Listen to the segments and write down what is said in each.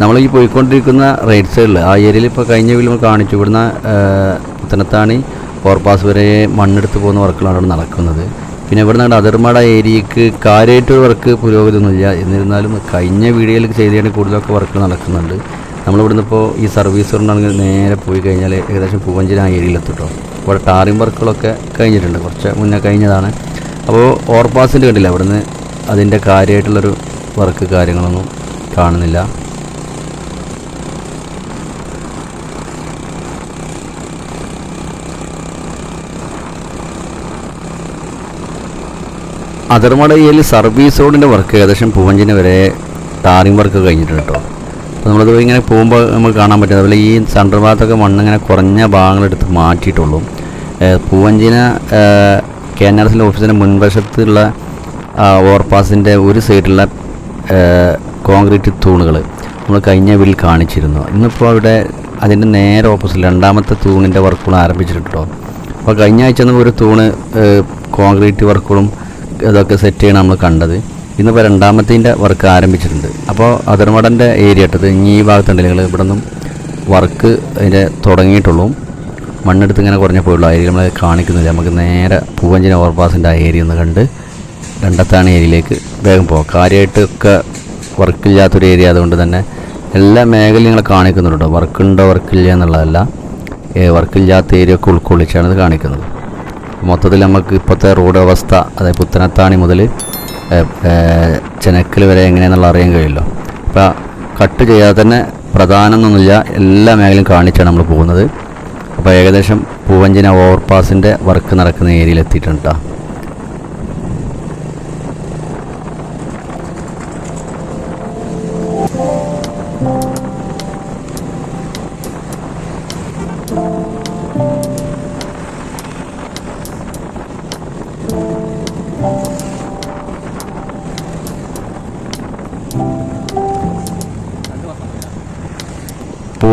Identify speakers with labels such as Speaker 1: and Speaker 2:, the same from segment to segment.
Speaker 1: നമ്മൾ ഈ പോയിക്കൊണ്ടിരിക്കുന്ന റൈറ്റ് സൈഡിൽ ആ ഏരിയയിൽ ഇപ്പോൾ കഴിഞ്ഞ വീലും കാണിച്ചു. ഇവിടുന്ന് പുത്തനത്താണി ഓവർപാസ് വരെ മണ്ണെടുത്ത് പോകുന്ന വർക്കുകളാണ് അവിടെ നടക്കുന്നത്. പിന്നെ ഇവിടെ നിന്ന് അതിർമട ഏരിയക്ക് കാര്യമായിട്ടൊരു വർക്ക് പുരോഗതിയൊന്നുമില്ല. എന്നിരുന്നാലും കഴിഞ്ഞ വീഡിയോയിൽ ചെയ്തതാണ് കൂടുതലൊക്കെ വർക്ക് നടക്കുന്നുണ്ട്. നമ്മളിവിടുന്ന് ഇപ്പോൾ ഈ സർവീസ് കൊണ്ടാണെങ്കിൽ നേരെ പോയി കഴിഞ്ഞാൽ ഏകദേശം പൂവഞ്ചിന ആ ഏരിയയിൽ എത്തിട്ടോ. ഇവിടെ ടാറിംഗ് വർക്കുകളൊക്കെ കഴിഞ്ഞിട്ടുണ്ട് കുറച്ച് മുന്നേ കഴിഞ്ഞതാണ്. അപ്പോൾ ഓവർപാസിന്റെ കണ്ടില്ല അവിടുന്ന് അതിന്റെ കാര്യമായിട്ടുള്ളൊരു വർക്ക് കാര്യങ്ങളൊന്നും കാണുന്നില്ല. അതിർമടയിൽ സർവീസ് റോഡിന്റെ വർക്ക് ഏകദേശം പൂവഞ്ചിന് വരെ ടാറിംഗ് വർക്ക് കഴിഞ്ഞിട്ടുണ്ട് കേട്ടോ. അപ്പോൾ നമ്മളത് ഇങ്ങനെ പോകുമ്പോൾ നമുക്ക് കാണാൻ പറ്റും. അതുപോലെ ഈ സെൻട്രൽ ഭാഗത്തൊക്കെ മണ്ണിങ്ങനെ കുറഞ്ഞ ഭാഗങ്ങളെടുത്ത് മാറ്റിയിട്ടുള്ളൂ. പൂവഞ്ചിന് കെ എൻ ആർ എസിന്റെ ഓഫീസിന്റെ മുൻവശത്തുള്ള ഓവർപാസിന്റെ ഒരു സൈഡിലുള്ള കോൺക്രീറ്റ് തൂണുകൾ നമ്മൾ കഴിഞ്ഞ വീട്ടിൽ കാണിച്ചിരുന്നു. ഇന്നിപ്പോൾ അവിടെ അതിന്റെ നേരെ ഓപ്പോസിറ്റ് രണ്ടാമത്തെ തൂണിന്റെ വർക്കുകൾ ആരംഭിച്ചിട്ടുണ്ടോ അപ്പോൾ കഴിഞ്ഞ ആഴ്ച ഒരു തൂണ് കോൺക്രീറ്റ് വർക്കുകളും ഇതൊക്കെ സെറ്റ് ചെയ്യണം നമ്മൾ കണ്ടത്. ഇന്നിപ്പോൾ രണ്ടാമത്തേന്റെ വർക്ക് ആരംഭിച്ചിട്ടുണ്ട്. അപ്പോൾ അതിർമടന്റെ ഏരിയ ഇട്ടത് ഇനി ഈ ഭാഗത്തുണ്ട് നിങ്ങൾ ഇവിടെ നിന്നും വർക്ക് അതിന്റെ തുടങ്ങിയിട്ടുള്ളൂ. മണ്ണെടുത്ത് ഇങ്ങനെ കുറഞ്ഞ പോയുള്ളൂ. ഏരിയ നമ്മൾ കാണിക്കുന്നില്ല. നമുക്ക് നേരെ പൂവഞ്ചിന ഓവർപാസിന്റെ ആ ഏരിയ ഒന്ന് കണ്ട് രണ്ടത്താണ് ഏരിയയിലേക്ക് വേഗം പോകാം കാര്യമായിട്ടൊക്കെ വർക്കില്ലാത്തൊരു ഏരിയ അതുകൊണ്ട് തന്നെ എല്ലാ മേഖലയും നിങ്ങൾ കാണിക്കുന്നുണ്ട് വർക്കുണ്ടോ വർക്കില്ല എന്നുള്ളതല്ല. വർക്കില്ലാത്ത ഏരിയ ഒക്കെ ഉൾക്കൊള്ളിച്ചാണ് ഇത് കാണിക്കുന്നത്. മൊത്തത്തിൽ നമുക്ക് ഇപ്പോഴത്തെ റോഡ് അവസ്ഥ അതായത് പുത്തനത്താണി മുതൽ ചെനക്കൽ വരെ എങ്ങനെയാണെന്നുള്ള അറിയാൻ കഴിയുമല്ലോ അപ്പോൾ കട്ട് ചെയ്യാതെ തന്നെ പ്രധാനമൊന്നുമില്ല എല്ലാ മേഖലയും കാണിച്ചാണ് നമ്മൾ പോകുന്നത്. അപ്പോൾ ഏകദേശം പൂവഞ്ചിന ഓവർപാസിന്റെ വർക്ക് നടക്കുന്ന ഏരിയയിൽ എത്തിയിട്ടുണ്ട് കേട്ടോ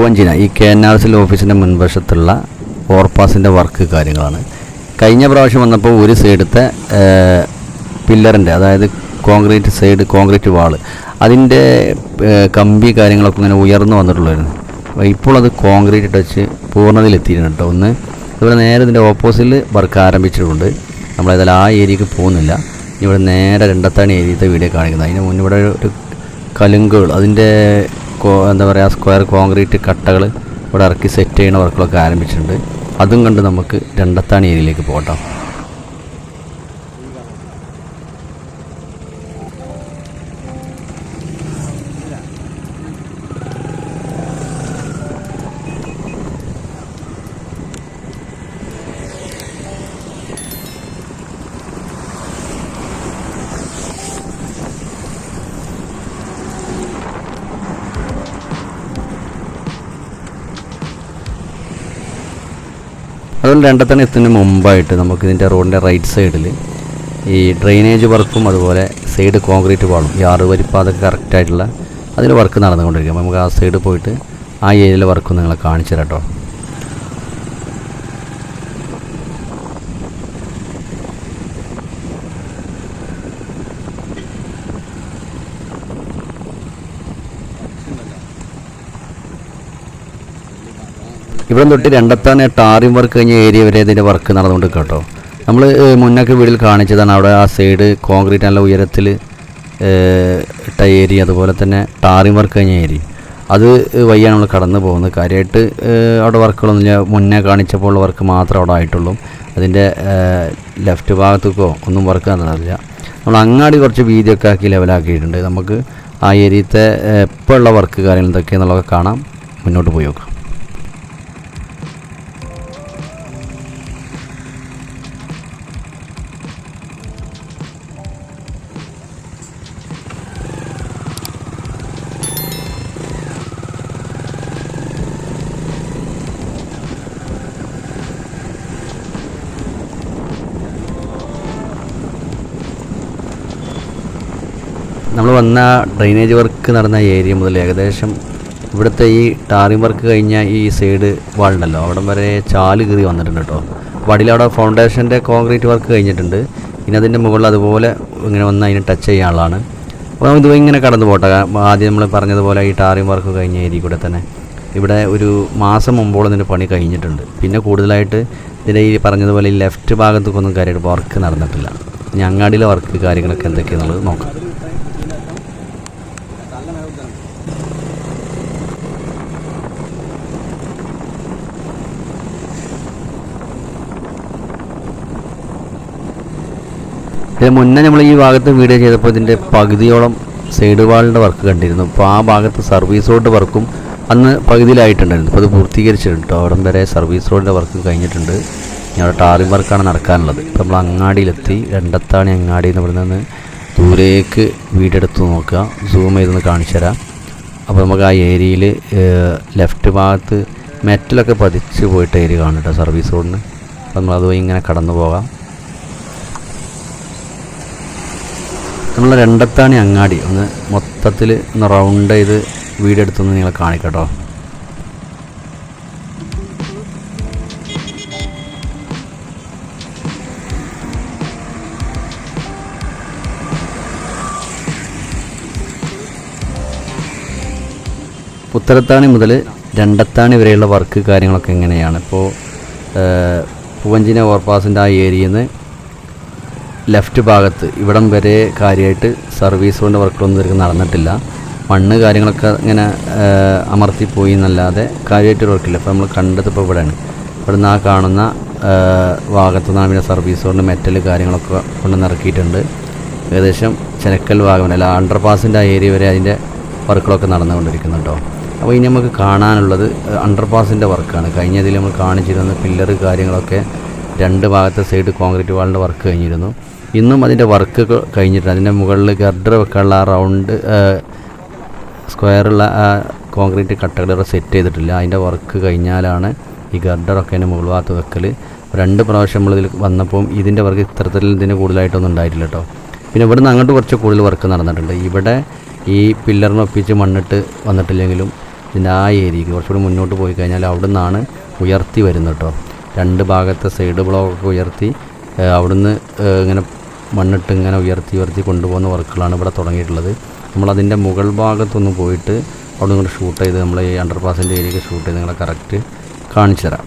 Speaker 1: പൂവഞ്ചിന ഈ കെ എൻ ആർ സിൽ ഓഫീസിന്റെ മുൻവശത്തുള്ള ഓവർപാസിന്റെ വർക്ക് കാര്യങ്ങളാണ്. കഴിഞ്ഞ പ്രാവശ്യം വന്നപ്പോൾ ഒരു സൈഡത്തെ പില്ലറിന്റെ അതായത് കോൺക്രീറ്റ് സൈഡ് കോൺക്രീറ്റ് വാൾ അതിന്റെ കമ്പി കാര്യങ്ങളൊക്കെ ഇങ്ങനെ ഉയർന്നു വന്നിട്ടുള്ളായിരുന്നു. ഇപ്പോൾ അത് കോൺക്രീറ്റ് ടച്ച് പൂർണതയിലെത്തിയിട്ടുണ്ട് കേട്ടോ. ഒന്ന് ഇവിടെ നേരെ ഇതിന്റെ ഓപ്പോസിറ്റിൽ വർക്ക് ആരംഭിച്ചിട്ടുണ്ട്. നമ്മൾ നമ്മളേതായാലും ആ ഏരിയക്ക് പോകുന്നില്ല. ഇവിടെ നേരെ രണ്ടത്താണ് ഏരിയത്തെ വീഡിയോ കാണിക്കുന്നത്. അതിന് മുന്നിവിടെ ഒരു കലുങ്കുകൾ അതിന്റെ എന്താ പറയുക സ്ക്വയർ കോൺക്രീറ്റ് കട്ടകൾ ഇവിടെ ഇറക്കി സെറ്റ് ചെയ്യുന്ന വർക്കുകളൊക്കെ ആരംഭിച്ചിട്ടുണ്ട്. അതും കണ്ട് നമുക്ക് രണ്ടത്താണി ഏരിയയിലേക്ക് പോകട്ടോ അതുകൊണ്ട് രണ്ടത്തണ എത്തുന്നതിന് മുമ്പായിട്ട് നമുക്ക് ഇതിന്റെ റോഡിന്റെ റൈറ്റ് സൈഡിൽ ഈ ഡ്രെയിനേജ് വർക്കും അതുപോലെ സൈഡ് കോൺക്രീറ്റ് വാളും. ഈ ആറ് വരിപ്പാതൊക്കെ കറക്റ്റായിട്ടുള്ള അതിൽ വർക്ക് നടന്നുകൊണ്ടിരിക്കും. നമുക്ക് ആ സൈഡ് പോയിട്ട് ആ ഏരിയയിലെ വർക്ക് നിങ്ങളെ കാണിച്ചു തരാം കേട്ടോ ഇവിടെ തൊട്ട് രണ്ടത്താണ് ടാറിം വർക്ക് കഴിഞ്ഞ ഏരിയ വരെ ഇതിന്റെ വർക്ക് നടന്നുകൊണ്ട് കേട്ടോ. നമ്മൾ മുന്നൊക്കെ വീട്ടിൽ കാണിച്ചതാണ്. അവിടെ ആ സൈഡ് കോൺക്രീറ്റ് നല്ല ഉയരത്തിൽ ഇട്ട ഏരിയ അതുപോലെ തന്നെ ടാറിം വർക്ക് കഴിഞ്ഞ ഏരിയ അത് വയ്യാണ് നമ്മൾ കടന്നു പോകുന്നത്. കാര്യമായിട്ട് അവിടെ വർക്കുകളൊന്നുമില്ല മുന്നേ കാണിച്ചപ്പോൾ വർക്ക് മാത്രമേ അവിടെ ആയിട്ടുള്ളൂ. അതിന്റെ ലെഫ്റ്റ് ഭാഗത്തേക്കോ ഒന്നും വർക്ക് നടന്നില്ല. നമ്മൾ അങ്ങാടി കുറച്ച് വീതിയൊക്കെ ആക്കി ലെവലാക്കിയിട്ടുണ്ട് നമുക്ക് ആ ഏരിയത്തെ ഇപ്പോൾ ഉള്ള വർക്ക് കാര്യങ്ങൾ എന്തൊക്കെയാണെന്നുള്ളതൊക്കെ കാണാം. മുന്നോട്ട് പോയി നോക്കാം. വന്ന ഡ്രെയിനേജ് വർക്ക് നടന്ന ഏരിയ മുതൽ ഏകദേശം ഇവിടുത്തെ ഈ ടാറിംഗ് വർക്ക് കഴിഞ്ഞ ഈ സൈഡ് വാളുണ്ടല്ലോ. അവിടെ വരെ ചാൽ കീറി വന്നിട്ടുണ്ട് കേട്ടോ വടിയിൽ അവിടെ ഫൗണ്ടേഷന്റെ കോൺക്രീറ്റ് വർക്ക് കഴിഞ്ഞിട്ടുണ്ട്. ഇനി അതിന്റെ മുകളിൽ അതുപോലെ ഇങ്ങനെ വന്ന് അതിനെ ടച്ച് ചെയ്യാനുള്ളതാണ് അപ്പോൾ നമുക്ക് ഇങ്ങനെ കടന്നു പോട്ടെ. ആദ്യം നമ്മൾ പറഞ്ഞതുപോലെ ഈ ടാറിംഗ് വർക്ക് കഴിഞ്ഞ ഏരിയ കൂടെ തന്നെ. ഇവിടെ ഒരു മാസം മുമ്പോളം ഇതിന്റെ പണി കഴിഞ്ഞിട്ടുണ്ട്. പിന്നെ കൂടുതലായിട്ട് ഇതിന്റെ ഈ പറഞ്ഞതുപോലെ ഈ ലെഫ്റ്റ് ഭാഗത്തേക്കൊന്നും കാര്യമായിട്ട് വർക്ക് നടന്നിട്ടില്ല. ഇനി വർക്ക് കാര്യങ്ങളൊക്കെ എന്തൊക്കെയാണെന്നുള്ളത് നോക്കാം. ഇതിന് മുന്നേ നമ്മൾ ഈ ഭാഗത്ത് വീഡിയോ ചെയ്തപ്പോൾ ഇതിന്റെ പകുതിയോളം സൈഡ് വാളിന്റെ വർക്ക് കണ്ടിരുന്നു. അപ്പോൾ ആ ഭാഗത്ത് സർവീസ് റോഡ് വർക്കും അന്ന് പകുതിയിലായിട്ടുണ്ടായിരുന്നു. അപ്പോൾ അത് പൂർത്തീകരിച്ചിട്ടുണ്ട് അവിടം വരെ സർവീസ് റോഡിന്റെ വർക്ക് കഴിഞ്ഞിട്ടുണ്ട്. അവിടെ ടാറിംഗ് വർക്കാണ് നടക്കാനുള്ളത്. ഇപ്പോൾ നമ്മൾ അങ്ങാടിയിലെത്തി. രണ്ടത്താണി അങ്ങാടി എന്ന് പറയുന്നത്. ദൂരേക്ക് വീടെടുത്ത് നോക്കുക. സൂം ചെയ്തൊന്ന് കാണിച്ചു തരാം. അപ്പോൾ നമുക്ക് ആ ഏരിയയിൽ ലെഫ്റ്റ് ഭാഗത്ത് മെറ്റലൊക്കെ പതിച്ച് പോയിട്ട് ഏരിയ കാണും കേട്ടോ സർവീസ് റോഡിന് അപ്പോൾ നമ്മൾ അതുവഴി ഇങ്ങനെ കടന്നു പോകാം. നമ്മൾ രണ്ടത്താണി അങ്ങാടി. ഒന്ന് മൊത്തത്തിൽ ഒന്ന് റൗണ്ട് ചെയ്ത് വീടെടുത്തൊന്ന് നിങ്ങളെ കാണിക്കട്ടോ. ഉത്തരത്താണി മുതൽ രണ്ടത്താണി വരെയുള്ള വർക്ക് കാര്യങ്ങളൊക്കെ എങ്ങനെയാണ് ഇപ്പോൾ പൂവഞ്ചിന ഓവർപാസിന്റെ ആ ഏരിയയിൽ നിന്ന് ലെഫ്റ്റ് ഭാഗത്ത് ഇവിടം വരെ കാര്യമായിട്ട് സർവീസ് കൊണ്ട് വർക്കുകളൊന്നും ഇവർക്ക് നടന്നിട്ടില്ല. മണ്ണ് കാര്യങ്ങളൊക്കെ ഇങ്ങനെ അമർത്തി അമർത്തിപ്പോയി എന്നല്ലാതെ കാര്യമായിട്ട് വർക്കില്ല. അപ്പോൾ നമ്മൾ കണ്ടത് ഇപ്പോൾ ഇവിടെയാണ്. ഇവിടെ നിന്ന് ആ കാണുന്ന ഭാഗത്തു നിന്നാണ് പിന്നെ സർവീസ് കൊണ്ട് മെറ്റൽ കാര്യങ്ങളൊക്കെ കൊണ്ട് നിറക്കിയിട്ടുണ്ട്. ഏകദേശം ചെനക്കൽ ഭാഗം അല്ല അണ്ടർ പാസിന്റെ ആ ഏരിയ വരെ അതിന്റെ വർക്കുകളൊക്കെ നടന്നുകൊണ്ടിരിക്കുന്നുണ്ടോ അപ്പോൾ ഇനി നമുക്ക് കാണാനുള്ളത് അണ്ടർ പാസിന്റെ വർക്കാണ്. കഴിഞ്ഞതിൽ നമ്മൾ കാണിച്ചിരുന്ന പില്ലർ കാര്യങ്ങളൊക്കെ രണ്ട് ഭാഗത്തെ സൈഡ് കോൺക്രീറ്റ് വാളിന്റെ വർക്ക് കഴിഞ്ഞിരുന്നു. ഇന്നും അതിന്റെ വർക്ക് കഴിഞ്ഞിട്ടുണ്ട്. അതിന്റെ മുകളിൽ ഗർഡർ വെക്കാനുള്ള റൗണ്ട് സ്ക്വയറുള്ള ആ കോൺക്രീറ്റ് കട്ടകൾ സെറ്റ് ചെയ്തിട്ടില്ല. അതിന്റെ വർക്ക് കഴിഞ്ഞാലാണ് ഈ ഗർഡറൊക്കെ അതിന്റെ മുകൾ ഭാഗത്ത് വെക്കൽ രണ്ട് പ്രാവശ്യം നമ്മളിതിൽ വന്നപ്പോൾ ഇതിന്റെ വർക്ക് ഇത്തരത്തിൽ ഇതിന് കൂടുതലായിട്ടൊന്നും ഉണ്ടായിട്ടില്ല കേട്ടോ പിന്നെ ഇവിടുന്ന് അങ്ങോട്ട് കുറച്ച് കൂടുതൽ വർക്ക് നടന്നിട്ടുണ്ട്. ഇവിടെ ഈ പില്ലറിനൊപ്പിച്ച് മണ്ണിട്ട് വന്നിട്ടില്ലെങ്കിലും ഇതിന്റെ ആ ഏരിയക്ക് കുറച്ചുകൂടി മുന്നോട്ട് പോയി കഴിഞ്ഞാൽ അവിടെ നിന്നാണ് ഉയർത്തി വരുന്നത് കേട്ടോ രണ്ട് ഭാഗത്തെ സൈഡ് ബ്ലോക്കൊക്കെ ഉയർത്തി അവിടുന്ന് ഇങ്ങനെ മണ്ണിട്ട് ഇങ്ങനെ ഉയർത്തി ഉയർത്തി കൊണ്ടുപോകുന്ന വർക്കുകളാണ് ഇവിടെ തുടങ്ങിയിട്ടുള്ളത്. നമ്മളതിന്റെ മുകൾ ഭാഗത്തൊന്ന് പോയിട്ട് അവിടെ നിന്ന് ഷൂട്ട് ചെയ്ത് നമ്മൾ ഈ അണ്ടർ പാസിന്റെ ഏരിയയൊക്കെ ഷൂട്ട് ചെയ്ത് നിങ്ങളെ കറക്റ്റ് കാണിച്ചു തരാം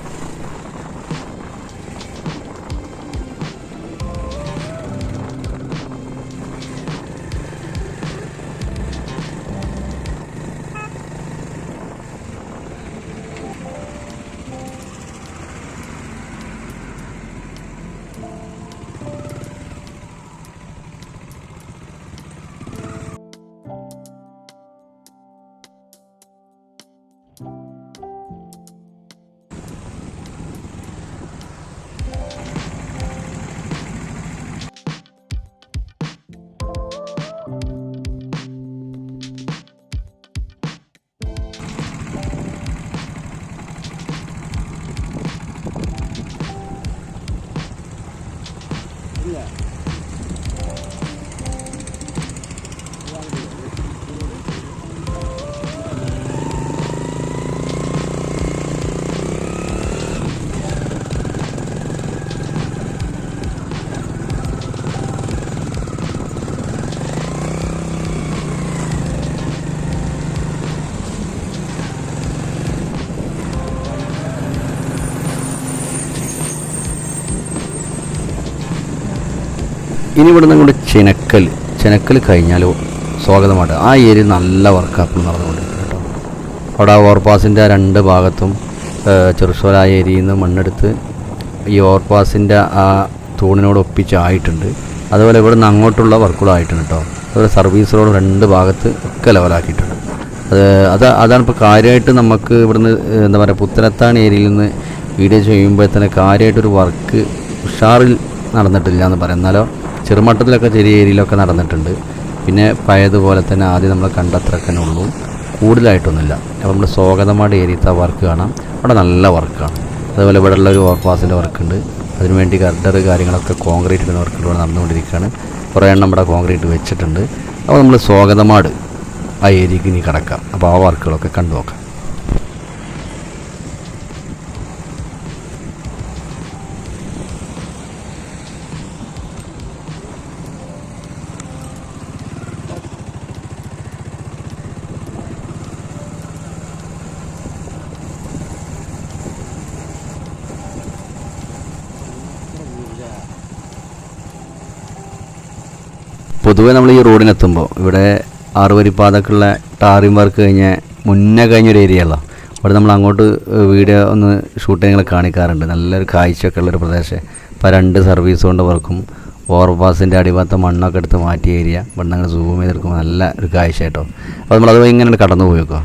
Speaker 1: ഇനി ഇവിടുന്ന് അങ്ങോട്ട് ചിനക്കൽ. ചിനക്കൽ കഴിഞ്ഞാൽ സ്വാഗതമായിട്ട് ആ ഏരിയ നല്ല വർക്കാപ്പ് നടന്നുകൊണ്ടിരിക്കും കേട്ടോ. അവിടെ ആ ഓവർപാസിന്റെ രണ്ട് ഭാഗത്തും ചെറുശോല ആ ഏരിയയിൽ നിന്ന് മണ്ണെടുത്ത് ഈ ഓവർപാസിന്റെ ആ തൂണിനോട് ഒപ്പിച്ചായിട്ടുണ്ട്. അതുപോലെ ഇവിടുന്ന് അങ്ങോട്ടുള്ള വർക്കുകളും ആയിട്ടുണ്ട് കേട്ടോ. അതുപോലെ സർവീസ് റോഡ് രണ്ട് ഭാഗത്ത് ഒക്കെ ലെവലാക്കിയിട്ടുണ്ട് അത് അത് അതാണ് ഇപ്പോൾ കാര്യമായിട്ട് നമുക്ക് ഇവിടുന്ന് എന്താ പറയുക പുത്തനത്താൻ ഏരിയയിൽ നിന്ന് വീഡിയോ ചെയ്യുമ്പോൾ തന്നെ കാര്യമായിട്ടൊരു വർക്ക് ഉഷാറിൽ നടന്നിട്ടില്ല എന്ന് പറയാം. എന്നാലോ ചെറുമട്ടത്തിലൊക്കെ ചെറിയ ഏരിയയിലൊക്കെ നടന്നിട്ടുണ്ട്. പിന്നെ പഴയതുപോലെ തന്നെ ആദ്യം നമ്മൾ കണ്ടത്രക്കന്നെ ഉള്ളൂ. കൂടുതലായിട്ടൊന്നുമില്ല. അപ്പോൾ നമ്മൾ സ്വാഗതമാട് ഏരിയത്തെ വർക്ക് കാണാം. അവിടെ നല്ല വർക്കാണ്. അതുപോലെ ഇവിടെ ഉള്ള ഒരു ഓവർപാസിന്റെ വർക്കുണ്ട്. അതിനുവേണ്ടി ഗർഡർ കാര്യങ്ങളൊക്കെ കോൺക്രീറ്റ് ഇടുന്ന വർക്കുകൾ നടന്നുകൊണ്ടിരിക്കുകയാണ്. കുറേ എണ്ണം ഇവിടെ കോൺക്രീറ്റ് വെച്ചിട്ടുണ്ട്. അപ്പോൾ നമ്മൾ സ്വാഗതമാട് ആ ഏരിയക്ക് ഇനി കിടക്കാം. അപ്പോൾ ആ വർക്കുകളൊക്കെ കണ്ടു നോക്കാം പൊതുവേ നമ്മൾ ഈ റോഡിനെത്തുമ്പോൾ ഇവിടെ ആറുവരിപ്പാതക്കുള്ള ടാറിംഗ് വർക്ക് കഴിഞ്ഞ മുന്നേ കഴിഞ്ഞൊരു ഏരിയ അല്ല. അവിടെ നമ്മൾ അങ്ങോട്ട് വീഡിയോ ഒന്ന് ഷൂട്ട് ഷൂട്ടിങ്ങൾ കാണിക്കാറുണ്ട്. നല്ലൊരു കാഴ്ചയൊക്കെ ഉള്ളൊരു പ്രദേശം. ഇപ്പോൾ രണ്ട് സർവീസ് കൊണ്ട് വർക്കും ഓവർപാസിന്റെ അടിഭാഗത്ത് മണ്ണൊക്കെ എടുത്ത് മാറ്റിയ ഏരിയ ഇവിടെ സൂമ് ചെയ്തെടുക്കുമ്പോൾ നല്ല ഒരു കാഴ്ച കേട്ടോ. അപ്പോൾ നമ്മൾ അത് ഇങ്ങനെ കടന്നു പോയേക്കോ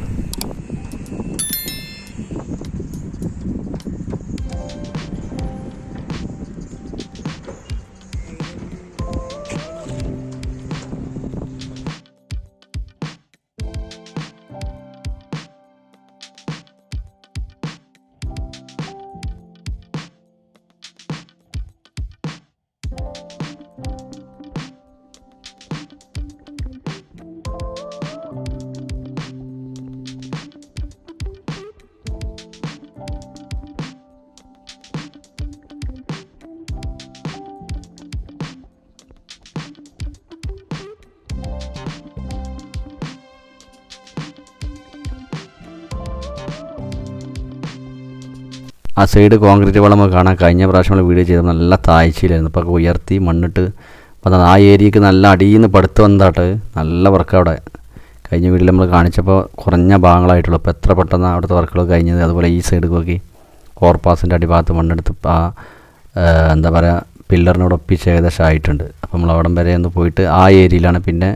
Speaker 1: ആ സൈഡ് കോൺക്രീറ്റ് വളം കാണാൻ കഴിഞ്ഞ പ്രാവശ്യം നമ്മൾ വീഡിയോ ചെയ്തപ്പോൾ നല്ല താഴ്ചയിലായിരുന്നു. ഇപ്പോൾ ഉയർത്തി മണ്ണിട്ട് അപ്പോൾ ആ ഏരിയക്ക് നല്ല അടിയിൽ നിന്ന് പടുത്ത് വന്നതാട്ട്. നല്ല വർക്ക് അവിടെ. കഴിഞ്ഞ വീട്ടിൽ നമ്മൾ കാണിച്ചപ്പോൾ കുറഞ്ഞ ഭാഗങ്ങളായിട്ടുള്ളൂ. അപ്പോൾ എത്ര പെട്ടെന്ന് അവിടുത്തെ വർക്കുകൾ കഴിഞ്ഞത്. അതുപോലെ ഈ സൈഡ് നോക്കി കോർപ്പാസിന്റെ അടിഭാഗത്ത് മണ്ണെടുത്ത് ആ എന്താ പറയുക പില്ലറിനോട് ഒപ്പിച്ച് ഏകദേശം ആയിട്ടുണ്ട്. അപ്പോൾ നമ്മൾ അവിടം വരെ ഒന്ന് പോയിട്ട് ആ ഏരിയയിലാണ് പിന്നെ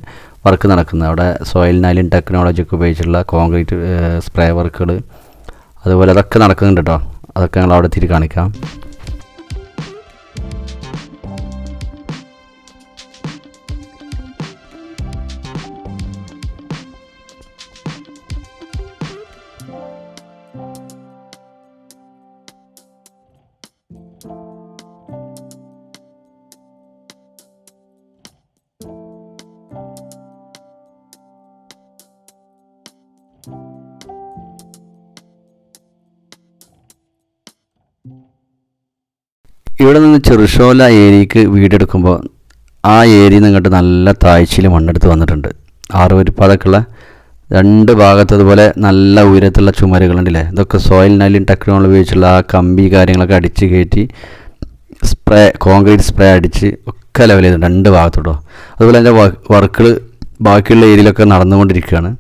Speaker 1: വർക്ക് നടക്കുന്നത്. അവിടെ സോയിൽ നൈലിൻ ടെക്നോളജി ഒക്കെ ഉപയോഗിച്ചുള്ള കോൺക്രീറ്റ് സ്പ്രേ വർക്കുകൾ അതുപോലെ അതൊക്കെ നടക്കുന്നുണ്ട് കേട്ടോ അതൊക്കെ ഞങ്ങൾ അവിടെ തിരി കാണിക്കാം. ഇവിടെ നിന്ന് ചെറുഷോല ഏരിയക്ക് വീടെടുക്കുമ്പോൾ ആ ഏരിയയിൽ നിന്ന് ഇങ്ങോട്ട് നല്ല താഴ്ചയിൽ മണ്ണെടുത്ത് വന്നിട്ടുണ്ട്. ആറ് വരിപ്പാതൊക്കെയുള്ള രണ്ട് ഭാഗത്ത് അതുപോലെ നല്ല ഉയരത്തുള്ള ചുമരുകളുണ്ടല്ലേ? ഇതൊക്കെ സോയിൽ നൈലിൻ ടെക്നോളജി ഉപയോഗിച്ചുള്ള ആ കമ്പി കാര്യങ്ങളൊക്കെ അടിച്ച് കയറ്റി സ്പ്രേ കോൺക്രീറ്റ് സ്പ്രേ അടിച്ച് ഒക്കെ ലെവൽ ചെയ്തു. രണ്ട് ഭാഗത്തോട്ടോ. അതുപോലെ അതിന്റെ വർക്കുകൾ ബാക്കിയുള്ള ഏരിയയിലൊക്കെ നടന്നുകൊണ്ടിരിക്കുകയാണ്.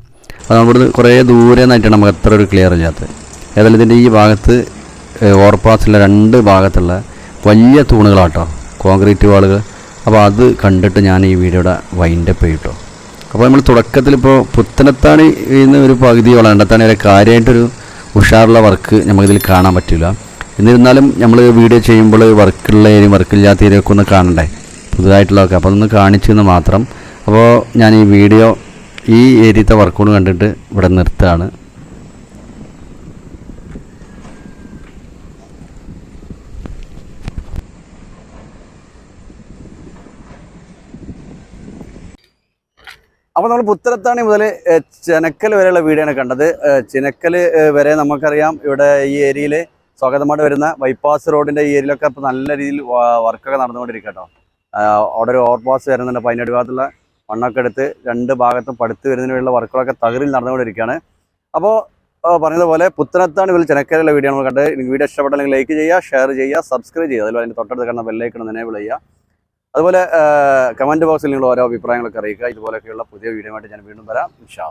Speaker 1: അത് നമ്മളിവിടുന്ന് കുറേ ദൂരെ നിന്നായിട്ടാണ് നമുക്ക് അത്ര ഒരു ക്ലിയർ ഇല്ലാത്തത്. ഏതായാലും ഇതിന്റെ ഈ ഭാഗത്ത് ഉള്ള രണ്ട് ഭാഗത്തുള്ള വലിയ തൂണുകളാട്ടോ കോൺക്രീറ്റ് വാളുകൾ. അപ്പോൾ അത് കണ്ടിട്ട് ഞാൻ ഈ വീഡിയോയുടെ വൈൻഡപ്പ് ചെയ്യട്ടോ അപ്പോൾ നമ്മൾ തുടക്കത്തിൽ ഇപ്പോൾ പുത്തനത്താണി നിന്ന് ഒരു പകുതിയോളം രണ്ടത്താണി വരെ കാര്യമായിട്ടൊരു ഉഷാറുള്ള വർക്ക് നമുക്കിതിൽ കാണാൻ പറ്റില്ല. എന്നിരുന്നാലും നമ്മൾ വീഡിയോ ചെയ്യുമ്പോൾ വർക്കുള്ള ഏരിയ വർക്കില്ലാത്ത ഏരിയ ഒക്കെ ഒന്ന് കാണണ്ടേ? പുതുതായിട്ടുള്ളതൊക്കെ അപ്പോൾ അതൊന്ന് കാണിച്ചെന്ന് മാത്രം. അപ്പോൾ ഞാൻ ഈ വീഡിയോ ഈ ഏരിയത്തെ വർക്കോട് കണ്ടിട്ട് ഇവിടെ നിർത്തുകയാണ്.
Speaker 2: അപ്പോൾ നമ്മൾ പുത്തലത്താണി മുതൽ ചെനക്കൽ വരെയുള്ള വീടാണ് കണ്ടത്. ചെനക്കൽ വരെ നമുക്കറിയാം ഇവിടെ ഈ ഏരിയയിൽ സ്വാഗതമായിട്ട് വരുന്ന ബൈപ്പാസ് റോഡിന്റെ ഈ ഏരിയയിലൊക്കെ ഇപ്പോൾ നല്ല രീതിയിൽ വർക്കൊക്കെ നടന്നുകൊണ്ടിരിക്കുക കേട്ടോ. അവിടെ ഒരു ഓവർപാസ് വരുന്നുണ്ട്. അപ്പോൾ അതിന്റെ ഭാഗത്തുള്ള മണ്ണൊക്കെ എടുത്ത് രണ്ട് ഭാഗത്തും പടുത്ത് വരുന്നതിന് വേണ്ടിയുള്ള വർക്കുകളൊക്കെ തകരിൽ നടന്നുകൊണ്ടിരിക്കുകയാണ്. അപ്പോൾ പറഞ്ഞതുപോലെ പുത്തനത്താണ് ഇതിൽ ചെനക്കലുള്ള വീഡിയോ നമ്മൾ കണ്ടത്. വീഡിയോ ഇഷ്ടപ്പെട്ടെങ്കിൽ ലൈക്ക് ചെയ്യുക ഷെയർ ചെയ്യുക സബ്സ്ക്രൈബ് ചെയ്യുക. അതുപോലെ അതിന്റെ തൊട്ടടുത്ത് കാണുന്ന ബെല്ലൈക്കണം എനേബിൾ ചെയ്യുക. അതുപോലെ കമന്റ് ബോക്സിൽ നിങ്ങൾ ഓരോ അഭിപ്രായങ്ങളൊക്കെ അറിയിക്കുക ഇതുപോലെയൊക്കെയുള്ള പുതിയ വീഡിയോ ആയിട്ട് ഞാൻ വീണ്ടും വരാം ഇൻഷാ.